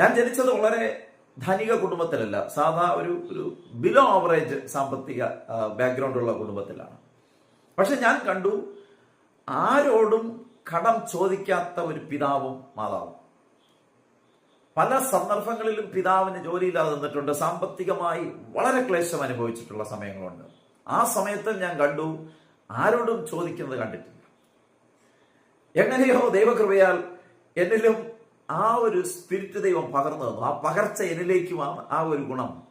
ഞാൻ ജനിച്ചത് വളരെ ധനിക കുടുംബത്തിലല്ല. സാധാ ഒരു ഒരു ബിലോ ആവറേജ് സാമ്പത്തിക ബാക്ക്ഗ്രൗണ്ട് ഉള്ള കുടുംബത്തിലാണ്. പക്ഷെ ഞാൻ കണ്ടു ആരോടും കടം ചോദിക്കാത്ത ഒരു പിതാവും മാതാവും. പല സന്ദർഭങ്ങളിലും പിതാവിന് ജോലിയില്ലാതെ നിന്നിട്ടുണ്ട്. സാമ്പത്തികമായി വളരെ ക്ലേശം അനുഭവിച്ചിട്ടുള്ള സമയങ്ങളുണ്ട്. ആ സമയത്ത് ഞാൻ കണ്ടു ആരോടും ചോദിക്കുന്നത് കണ്ടിട്ടില്ല. എങ്ങനെയോ ദൈവകൃപയാൽ എന്നിലും ആ ഒരു സ്പിരിറ്റ് ദൈവം പകർന്നു തന്നു. ആ പകർച്ച എന്നിലേക്കുമാണ് ആ ഒരു ഗുണം.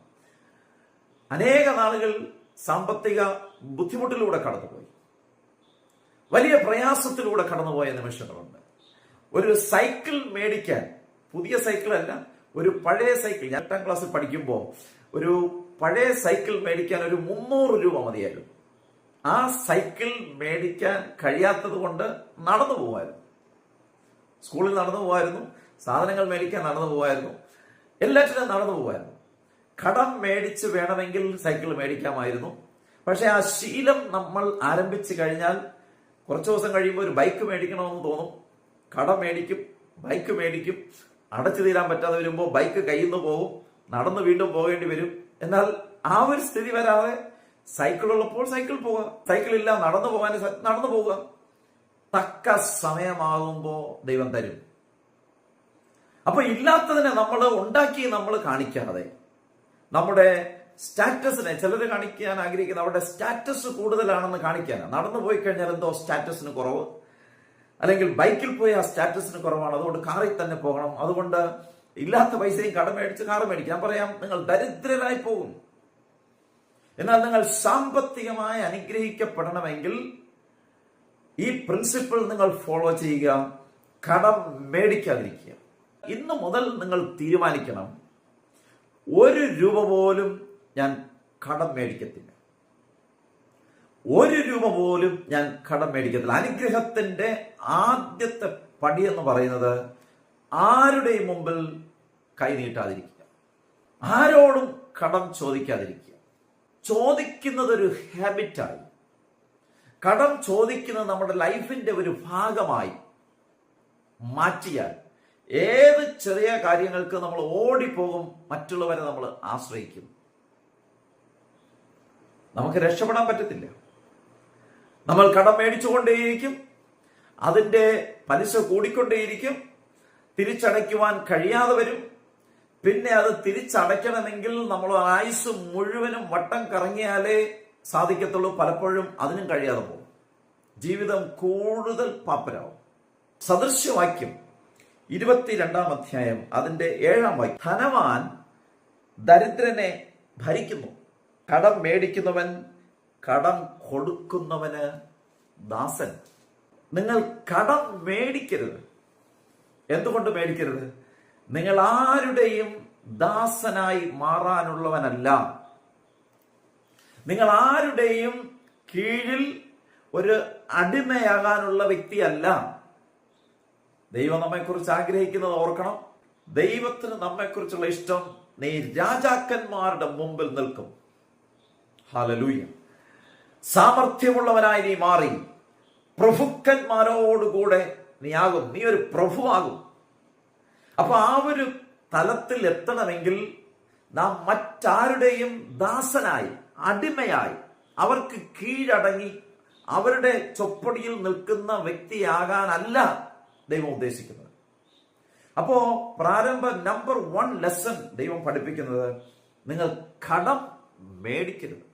അനേക നാളുകൾ സാമ്പത്തിക ബുദ്ധിമുട്ടിലൂടെ കടന്നുപോയി. വലിയ പ്രയാസത്തിലൂടെ കടന്നുപോയ നിമിഷങ്ങളുണ്ട്. ഒരു സൈക്കിൾ മേടിക്കാൻ പുതിയ സൈക്കിളല്ല ഒരു പഴയ സൈക്കിൾ. ഞാൻ എട്ടാം ക്ലാസ്സിൽ പഠിക്കുമ്പോൾ ഒരു പഴയ സൈക്കിൾ മേടിക്കാൻ ഒരു മുന്നൂറ് രൂപ മതിയായിരുന്നു. ആ സൈക്കിൾ മേടിക്കാൻ കഴിയാത്തത് കൊണ്ട് നടന്നു പോവായിരുന്നു. സ്കൂളിൽ നടന്നു പോവായിരുന്നു. സാധനങ്ങൾ മേടിക്കാൻ നടന്നു പോവായിരുന്നു. എല്ലാറ്റിനും നടന്നു പോവായിരുന്നു. കടം മേടിച്ച് വേണമെങ്കിൽ സൈക്കിൾ മേടിക്കാമായിരുന്നു. പക്ഷെ ആ ശീലം നമ്മൾ ആരംഭിച്ചു കഴിഞ്ഞാൽ കുറച്ച് ദിവസം കഴിയുമ്പോൾ ഒരു ബൈക്ക് മേടിക്കണമെന്ന് തോന്നും. കടം മേടിക്കും ബൈക്ക് മേടിക്കും. അടച്ചു തീരാൻ പറ്റാതെ വരുമ്പോൾ ബൈക്ക് കയ്യിൽ നിന്ന് പോകും നടന്ന് വീണ്ടും പോകേണ്ടി വരും. എന്നാൽ ആ ഒരു സ്ഥിതി വരാതെ സൈക്കിൾ ഉള്ളപ്പോൾ സൈക്കിൾ പോവുക സൈക്കിൾ ഇല്ല നടന്നു പോകാൻ നടന്നു പോവുക. തക്ക സമയമാകുമ്പോൾ ദൈവം തരും. അപ്പൊ ഇല്ലാത്തതിനെ നമ്മൾ ഉണ്ടാക്കി നമ്മൾ കാണിക്കാതെ. നമ്മുടെ സ്റ്റാറ്റസിനെ ചിലർ കാണിക്കാൻ ആഗ്രഹിക്കുന്ന അവരുടെ സ്റ്റാറ്റസ് കൂടുതലാണെന്ന് കാണിക്കാനാണ് നടന്നു പോയി കഴിഞ്ഞാൽ എന്തോ സ്റ്റാറ്റസിന് കുറവ്. അല്ലെങ്കിൽ ബൈക്കിൽ പോയി ആ സ്റ്റാറ്റസിന് കുറവാണ്. അതുകൊണ്ട് കാറിൽ തന്നെ പോകണം. അതുകൊണ്ട് ഇല്ലാത്ത പൈസയും കടം മേടിച്ച് കാറ് മേടിക്കാം. ഞാൻ പറയാം നിങ്ങൾ ദരിദ്രരായി പോകും എന്നാൽ നിങ്ങൾ സാമ്പത്തികമായി അനുഗ്രഹിക്കപ്പെടണമെങ്കിൽ ഈ പ്രിൻസിപ്പിൾ നിങ്ങൾ ഫോളോ ചെയ്യുക. കടം മേടിക്കാതിരിക്കുക. ഇന്ന് മുതൽ നിങ്ങൾ തീരുമാനിക്കണം. ഒരു രൂപ പോലും ഞാൻ കടം മേടിക്കത്തില്ല. ഒരു രൂപ പോലും ഞാൻ കടം മേടിക്കത്തില്ല. അനുഗ്രഹത്തിന്റെ ആദ്യത്തെ പടി എന്ന് പറയുന്നത് ആരുടെയും മുമ്പിൽ കൈനീട്ടാതിരിക്കുക ആരോടും കടം ചോദിക്കാതിരിക്കുക. ചോദിക്കുന്നത് ഒരു ഹാബിറ്റായി കടം ചോദിക്കുന്നത് നമ്മുടെ ലൈഫിന്റെ ഒരു ഭാഗമായി മാറ്റിയാൽ ഏത് ചെറിയ കാര്യങ്ങൾക്ക് നമ്മൾ ഓടിപ്പോകും മറ്റുള്ളവരെ നമ്മൾ ആശ്രയിക്കും? നമുക്ക് രക്ഷപ്പെടാൻ പറ്റത്തില്ല. നമ്മൾ കടം മേടിച്ചുകൊണ്ടേയിരിക്കും. അതിന്റെ പലിശ കൂടിക്കൊണ്ടേയിരിക്കും. തിരിച്ചടയ്ക്കുവാൻ കഴിയാതെ വരും. പിന്നെ അത് തിരിച്ചടയ്ക്കണമെങ്കിൽ നമ്മൾ ആയുസ് മുഴുവനും വട്ടം കറങ്ങിയാലേ സാധിക്കത്തുള്ളൂ. പലപ്പോഴും അതിനും കഴിയാതെ പോകും. ജീവിതം കൂടുതൽ പാപ്പരാവും സദൃശ്യവാക്യം. ഇരുപത്തിരണ്ടാം അധ്യായം അതിന്റെ ഏഴാം വാക്യം. ധനവാൻ ദരിദ്രനെ ഭരിക്കുന്നു. കടം മേടിക്കുന്നവൻ കടം കൊടുക്കുന്നവന് ദാസൻ. നിങ്ങൾ കടം മേടിക്കരുത്. എന്തുകൊണ്ട് മേടിക്കരുത്? നിങ്ങൾ ആരുടെയും ദാസനായി മാറാനുള്ളവനല്ല. നിങ്ങൾ ആരുടെയും കീഴിൽ ഒരു അടിമയാകാനുള്ള വ്യക്തിയല്ല. ദൈവം നമ്മെക്കുറിച്ച് ആഗ്രഹിക്കുന്നത് ഓർക്കണം. ദൈവത്തിന് നമ്മെക്കുറിച്ചുള്ള ഇഷ്ടം നീ രാജാക്കന്മാരുടെ മുമ്പിൽ നിൽക്കും. ഹാലലൂയ സാമർഥ്യമുള്ളവനായി നീ മാറി. പ്രഭുക്കന്മാരോടുകൂടെ നീ ആകും. നീ ഒരു പ്രഭുവാകും. അപ്പൊ ആ ഒരു തലത്തിൽ എത്തണമെങ്കിൽ നാം മറ്റാരുടെയും ദാസനായി അടിമയായി അവർക്ക് കീഴടങ്ങി അവരുടെ ചൊപ്പടിയിൽ നിൽക്കുന്ന വ്യക്തിയാകാനല്ല ദൈവം ഉദ്ദേശിക്കുന്നത്. അപ്പോ പ്രാരംഭ നമ്പർ വൺ ലെസൺ ദൈവം പഠിപ്പിക്കുന്നത് നിങ്ങൾ കടം മേടിക്കരുത്.